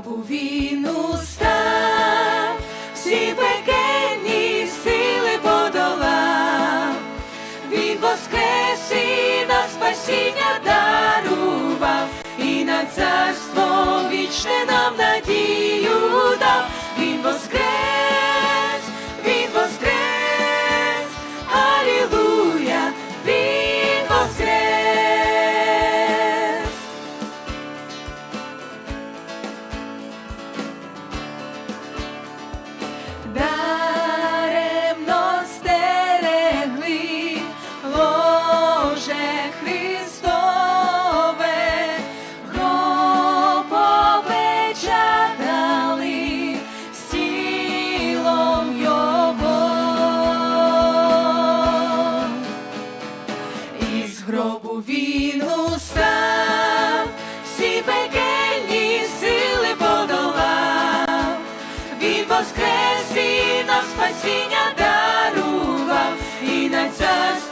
дорогу він устав, всі пекельні сили подолав, він воскрес на спасіння. Христове, попечатали сілом його, із гробу він устав, всі пекельні сили подолав, він воскрес нам спасіння дарував і на царство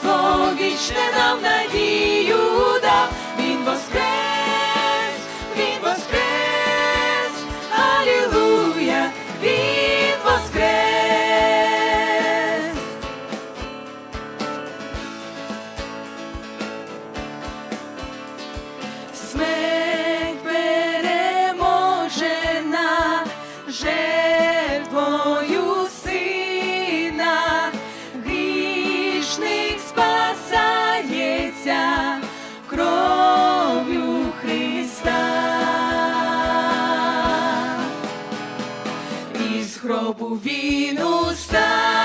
bovino está.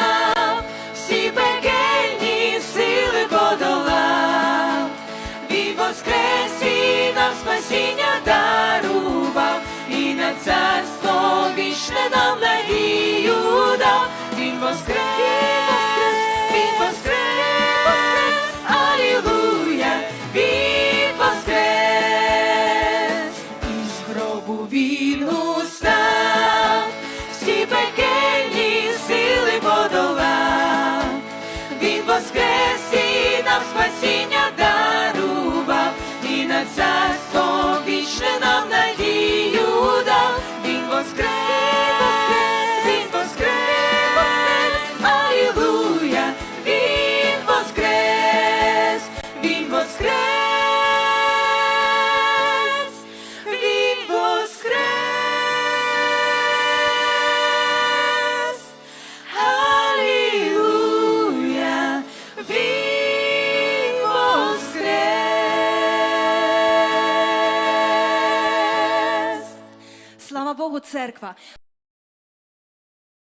Богу церква.